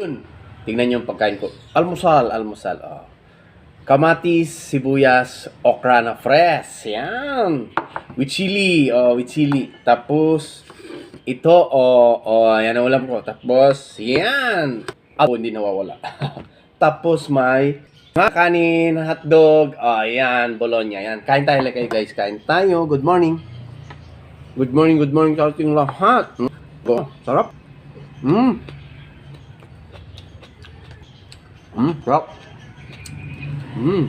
Yun. Tingnan niyo yung pagkain ko. Almusal, almusal. Oh. Kamatis, sibuyas, okra na fresh. Yan. With chili. Oh, with chili. Tapos, ito, oh, oh, yan ang ulam ko. Tapos, yan. Ako hindi nawawala. Tapos may mga kanin, hotdog. Oh, yan, bologna. Yan. Kain tayo kayo guys. Kain tayo. Good morning. Good morning, good morning sa ating lahat. Oh, sarap. Mm. Mm, sarap. Mm.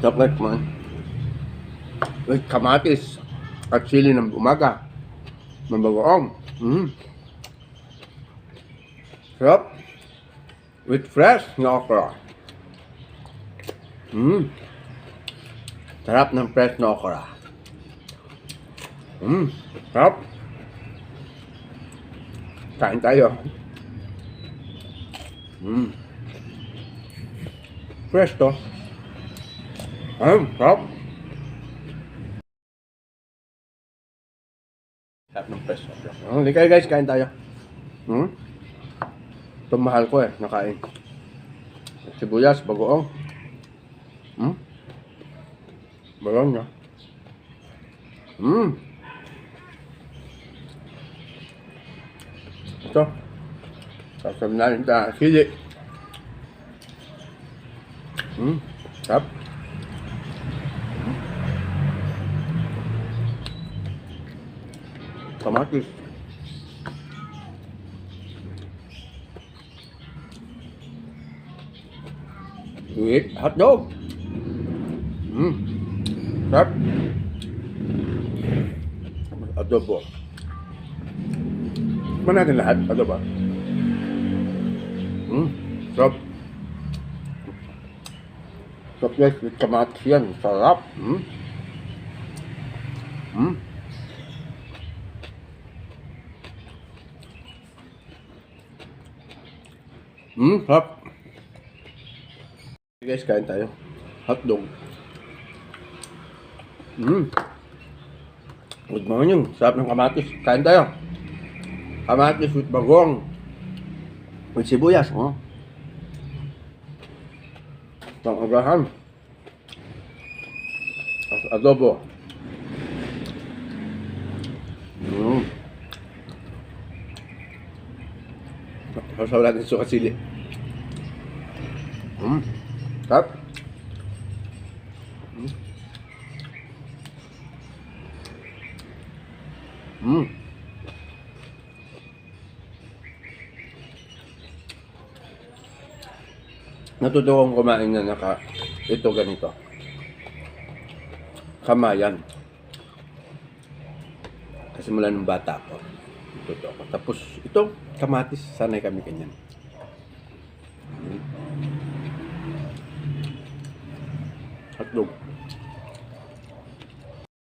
Sarap like man. With kamatis at chili ng umaga. Mabagoong. Mm. Sarap. With fresh na okra. Mm. Sarap ng fresh na okra. Mm. Sarap. Kain tayo. Mm. Fresh to. Ayun, sarap. Sarap ng fresh. Oh, hindi kayo guys, kain tayo. Hmm? Ito mahal ko eh, nakain. Sibuyas, bagoong. Hmm? Bagoong niya. Hmm. Ito. Sasabi natin sa sili. Hmm. Sarap. Hmm. Kamatis. With hot dog. Hmm. Sarap. Adobo. Tikman natin lahat. Adobo. Hmm. Sarap. Sarap guys. With kamatis yan. Sarap. Hmm. Hmm. Hmm. Sarap. Guys, kain tayo. Hotdog. Hmm. Good morning. Sarap ng kamatis. Kain tayo. Kamatis with bagong. With sibuyas. Oh. Pang agahan. As- Adobo. Hmm. Sasaw natin sa kasili. Hmm. Sarap. Hmm. Hmm. Natuto akong kumain na naka ito ganito. Kamayan. Kasi mula nung bata ako. Natuto ako. Tapos ito, kamatis. Sanay kami kanyan. Hmm. Hotdog.